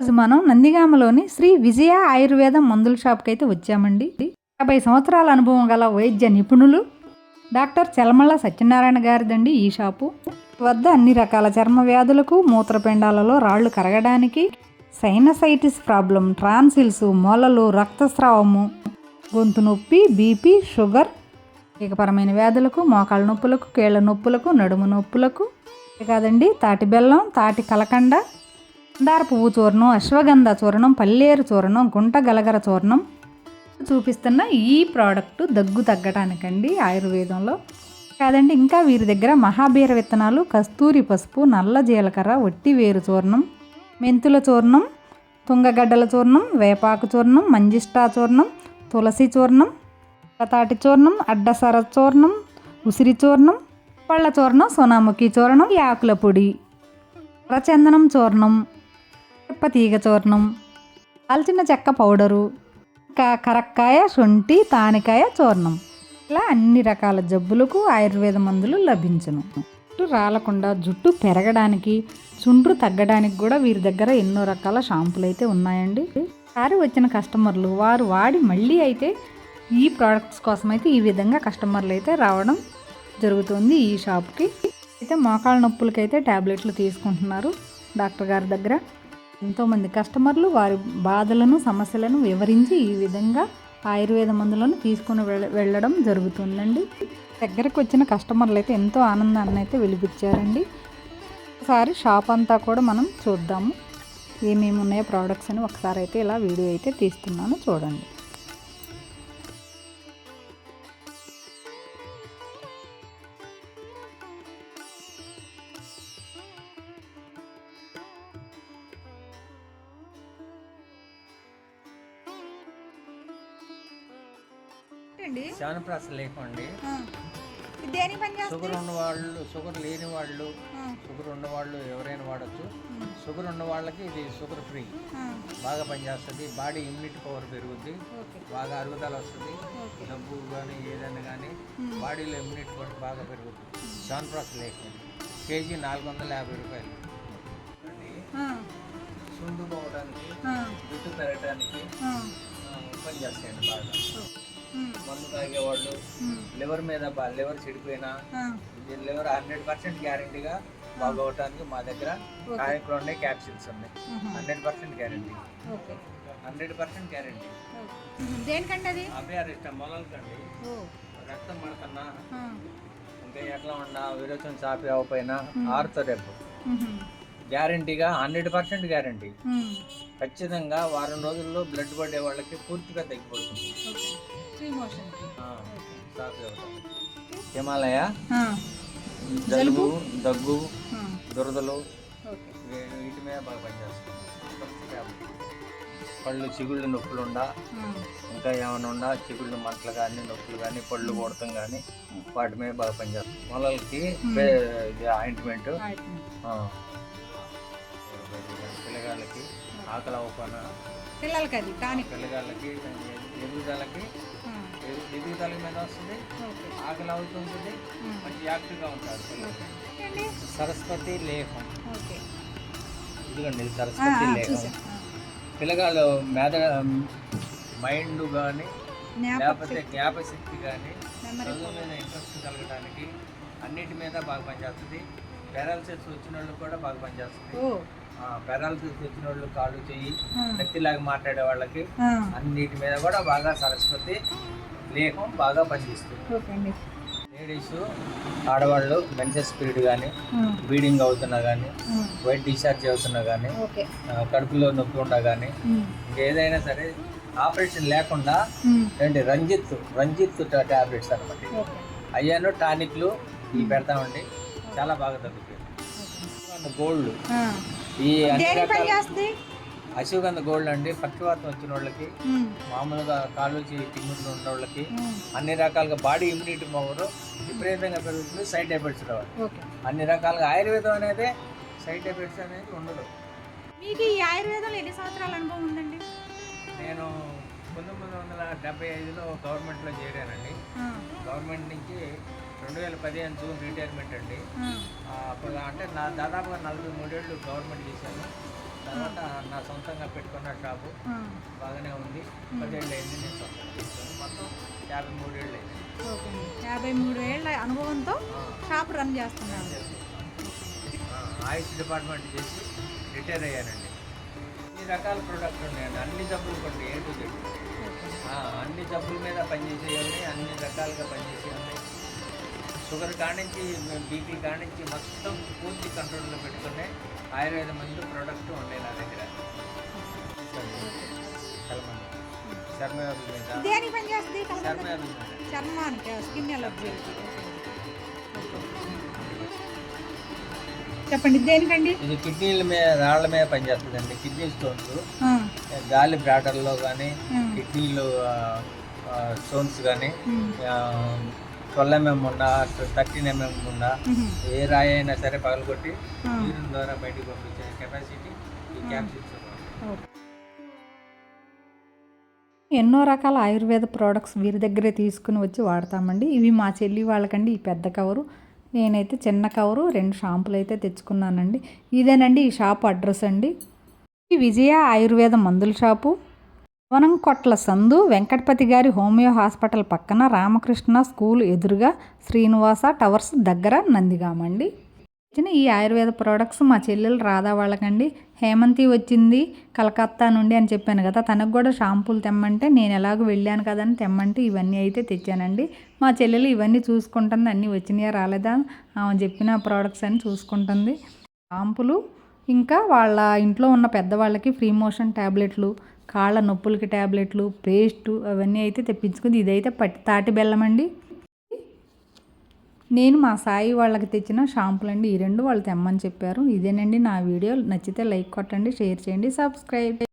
ఈరోజు మనం నందిగామలోని శ్రీ విజయ ఆయుర్వేదం మందుల షాప్కి అయితే వచ్చామండి. యాభై సంవత్సరాల అనుభవం గల వైద్య నిపుణులు డాక్టర్ చెలమల్ల సత్యనారాయణ గారిదండి ఈ షాపు. వద్ద అన్ని రకాల చర్మ వ్యాధులకు మూత్రపిండాలలో రాళ్ళు కరగడానికి సైనసైటిస్ ప్రాబ్లం ట్రాన్సిల్స్ మొలలు రక్తస్రావము గొంతు నొప్పి బీపీ షుగర్ ఏకపరమైన వ్యాధులకు మోకాళ్ళ నొప్పులకు కీళ్ళ నొప్పులకు నడుము నొప్పులకు. కాదండి తాటి బెల్లం తాటి కలకండ పువ్వు చూర్ణం అశ్వగంధ చూర్ణం పల్లేరు చూర్ణం గుంట గలగర చూర్ణం చూపిస్తున్న ఈ ప్రోడక్ట్ దగ్గు తగ్గటానికండి ఆయుర్వేదంలో. కాదండి ఇంకా వీరి దగ్గర మహాబీర విత్తనాలు కస్తూరి పసుపు నల్ల జీలకర్ర వట్టి వేరు చూర్ణం మెంతుల చూర్ణం తుంగగడ్డల చూర్ణం వేపాకు చూర్ణం మంజిష్టా చూర్ణం తులసి చూర్ణం తాటి చూర్ణం అడ్డసర చూర్ణం ఉసిరి చూర్ణం పళ్ళ చూర్ణం సోనాముఖి చూర్ణం యాకుల పొడి రచందనం చూర్ణం. తీగ చూర్ణం కాల్చిన చెక్క పౌడరు ఇంకా కరక్కాయ శొంఠి తానికాయ చూర్ణం. ఇలా అన్ని రకాల జబ్బులకు ఆయుర్వేద మందులు లభించను. జుట్టు రాలకుండా జుట్టు పెరగడానికి చుండ్రు తగ్గడానికి కూడా వీరి దగ్గర ఎన్నో రకాల షాంపులు అయితే ఉన్నాయండి. సారి వచ్చిన కస్టమర్లు వారు వాడి మళ్ళీ అయితే ఈ ప్రోడక్ట్స్ కోసం అయితే ఈ విధంగా కస్టమర్లు అయితే రావడం జరుగుతుంది ఈ షాప్కి. అయితే మోకాళ్ళ నొప్పులకైతే ట్యాబ్లెట్లు తీసుకుంటున్నారు డాక్టర్ గారి దగ్గర. ఎంతోమంది కస్టమర్లు వారి బాధలను సమస్యలను వివరించి ఈ విధంగా ఆయుర్వేద మందులను తీసుకుని వెళ్ళ వెళ్ళడం జరుగుతుందండి. దగ్గరకు వచ్చిన కస్టమర్లు అయితే ఎంతో ఆనందాన్ని అయితే వెలిపించారండి. ఒకసారి షాప్ అంతా కూడా మనం చూద్దాము. ఏమేమి ఉన్నాయో ప్రోడక్ట్స్ అని ఒకసారి అయితే ఇలా వీడియో అయితే తీస్తున్నాను చూడండి. అండి శానప్రాస లేకండి. పని షుగర్ ఉన్న వాళ్ళు షుగర్ లేని వాళ్ళు షుగర్ ఉన్న వాళ్ళు ఎవరైనా వాడచ్చు. షుగర్ ఉన్న వాళ్ళకి ఇది షుగర్ ఫ్రీ. బాగా పనిచేస్తుంది. బాడీ ఇమ్యూనిటీ పవర్ పెరుగుద్ది. ఓకే. బాగా అరుగుదల వస్తుంది. డబ్బు కానీ ఏదైనా కానీ బాడీలో ఇమ్యూనిటీ పవర్ బాగా పెరుగుద్ది. శానప్రాస లేకండి. కేజీ నాలుగు వందల యాభై రూపాయలు. సుండు పోవడానికి జుట్టు పెరగడానికి ఆ, పనిచేస్తాయండి బాగా. మందు తాగేవాళ్ళు. లివర్ మీద లివర్ చెడిపోయినా లివర్ హండ్రెడ్ పర్సెంట్ గ్యారంటీగా బాగోవటానికి మా దగ్గర కార్యక్రమం ఉన్నాయి క్యాప్సిల్స్ ఉన్నాయి. Hundred percent guarantee. Hundred percent guarantee. దేనికంటే అది? అభయారు ఇష్టం మొలలకండి. రక్తం పడుతున్నా. ఇంకా ఎట్లా ఉన్నా విరోచన చాపి అవ్వపోయినా ఆరుతో రేపు. గ్యారంటీగా హండ్రెడ్ పర్సెంట్ గ్యారంటీ. ఖచ్చితంగా వారం రోజుల్లో బ్లడ్ పడే వాళ్ళకి పూర్తిగా తగ్గిపోతుంది. ఫ్రీ హిమాలయ జలుబు దగ్గు దురదలు వీటి మీద బాగా పనిచేస్తుంది. పళ్ళు చిగుళ్ళు నొప్పులు ఉండా ఇంకా ఏమైనా ఉండా చిగుళ్ళు మంటలు కానీ నొప్పులు కానీ పళ్ళు కొడతాం కానీ వాటి మీద బాగా పనిచేస్తుంది. మొలలకి ఆయింట్మెంట్ పిల్లగాళ్ళకి ఆకలి అవ్వకుండా పిల్లలకి అది టానిక్ పిల్లగాళ్ళకి ఎదుగుదలకి ఎదు- ఎదుగుదల మీద వస్తుంది ఆకలి అవుతుంటుంది మంచి యాక్టివ్గా ఉంటారు. సరస్వతి ఓకే. ఇదిగోండి ఇది సరస్వతి లేహం. పిల్లగాళ్ళు మెద మైండ్ కానీ లేకపోతే జ్ఞాపశక్తి కానీ చదువు మీద ఇంట్రెస్ట్ కలగడానికి అన్నిటి మీద బాగా పనిచేస్తుంది. పెరాలసిస్ వచ్చిన వాళ్ళు కూడా బాగా పనిచేస్తుంది. పెరాలసిస్ వచ్చిన వాళ్ళు కాళ్ళు చెయ్యి నెత్తిలాగా మాట్లాడే వాళ్ళకి అన్నిటి మీద కూడా బాగా సరస్వతి లేహం బాగా పనిచేస్తుంది. లేడీస్ ఆడవాళ్ళు మెన్సెస్ స్పీడ్ కానీ బ్లీడింగ్ అవుతున్నా కానీ వైట్ డిశ్చార్జ్ అవుతున్నా కానీ కడుపులో నొప్పి ఉన్నా కానీ ఇంకేదైనా సరే ఆపరేషన్ లేకుండా ఏంటి రంజిత్ రంజిత్ టాబ్లెట్స్ అనమాట అయ్యాను టానిక్లు ఇవి పెడతామండి. చాలా బాగా తగ్గుతాయి. గోల్డ్. ఈ అశ్వగంధ గోల్డ్ అండి పక్షవాతం వచ్చిన వాళ్ళకి మామూలుగా కాళ్ళు తిమ్ముళ్ళు ఉన్న వాళ్ళకి అన్ని రకాలుగా బాడీ ఇమ్యూనిటీ పవర్ విపరీతంగా పెరుగుతుంది సైడ్ ఎఫెక్ట్స్ రావాలి. అన్ని రకాలుగా ఆయుర్వేదం అనేది సైడ్ ఎఫెక్ట్స్ అనేది ఉండదు. మీకు ఈ ఆయుర్వేదంలో ఎన్ని సంవత్సరాల అనుభవం ఉందండి? నేను పంతొమ్మిది వందల డెబ్బై ఐదులో గవర్నమెంట్లో చేరానండి. గవర్నమెంట్ నుంచి రెండు వేల పదిహేను జూన్ రిటైర్మెంట్ అండి. అప్పుడు అంటే నా దాదాపుగా నలభై మూడేళ్ళు గవర్నమెంట్ చేశాను. తర్వాత నా సొంతంగా పెట్టుకున్న షాపు బాగానే ఉంది. పదేళ్ళు అయింది నేను సొంతంగా మొత్తం యాభై మూడేళ్ళు అయింది. యాభై మూడు ఏళ్ళ అనుభవంతో షాప్ రన్ చేస్తున్నారు. ఆ, ఆయుష్ డిపార్ట్మెంట్ చేసి రిటైర్ అయ్యానండి. ఈ రకాల ప్రోడక్ట్ ఉన్నాయండి. అన్ని జబ్బులు కొన్ని ఏ టు జెడ్ అన్ని జబ్బుల మీద పనిచేసేవి అన్ని రకాలుగా పనిచేసేవి షుగర్ కానించి బీపీ కానించి మొత్తం పూర్తి కంట్రోల్లో పెట్టుకునే ఆయుర్వేద మందు ప్రోడక్ట్ ఉండే నా దగ్గర. చర్మానికి? Skin allergy. చెప్పండి దేనికండి ఇది కిడ్నీల మీద రాళ్ళ మీద పనిచేస్తుందండి. కిడ్నీ స్టోన్స్ గాలి బ్రాడర్లో కానీ కిడ్నీలు స్టోన్స్ కానీ ట్వెల్వ్ ఎంఎం ఉన్నా థర్టీన్ ఎంఎం ఉన్నా ఉమ్, ఏ రాయి అయినా సరే పగలగొట్టి ద్వారా బయటికి పంపించే కెపాసిటీ ఈ క్యాప్సిల్స్ ఓకే. ఎన్నో రకాల ఆయుర్వేద ప్రోడక్ట్స్ వీరి దగ్గరే తీసుకుని వచ్చి వాడతామండి. ఇవి మా చెల్లి వాళ్ళకండి ఈ పెద్ద కవరు. నేనైతే చిన్న కవరు రెండు షాంపులు అయితే తెచ్చుకున్నానండి. ఇదేనండి ఈ షాప్ అడ్రస్ అండి. విజయ ఆయుర్వేద మందుల షాపు. కొట్ల సందు వెంకటపతి గారి హోమియో హాస్పిటల్ పక్కన రామకృష్ణ స్కూల్ ఎదురుగా శ్రీనివాస టవర్స్ దగ్గర నందిగామండి. వచ్చిన ఈ ఆయుర్వేద ప్రోడక్ట్స్ మా చెల్లెలు రాధా వాళ్ళకండి. హేమంతి వచ్చింది కలకత్తా నుండి అని చెప్పాను కదా తనకు కూడా షాంపూలు తెమ్మంటే నేను ఎలాగో వెళ్ళాను కదని తెమ్మంటే ఇవన్నీ అయితే తెచ్చానండి. మా చెల్లెలు ఇవన్నీ చూసుకుంటుంది అన్నీ వచ్చినాయా రాలేదా ఆమె చెప్పిన ప్రోడక్ట్స్ అని చూసుకుంటుంది. షాంపులు ఇంకా వాళ్ళ ఇంట్లో ఉన్న పెద్దవాళ్ళకి ఫ్రీ మోషన్ ట్యాబ్లెట్లు కాళ్ళ నొప్పులకి ట్యాబ్లెట్లు పేస్టు అవన్నీ అయితే తెప్పించుకుంది. ఇదైతే పట్టి తాటి బెల్లం అండి. నేను మా సాయి వాళ్ళకి తెచ్చిన షాంపులు అండి. ఈ రెండు వాళ్ళు తెమ్మని చెప్పారు. ఇదేనండి నా వీడియో. నచ్చితే లైక్ కొట్టండి షేర్ చేయండి సబ్స్క్రైబ్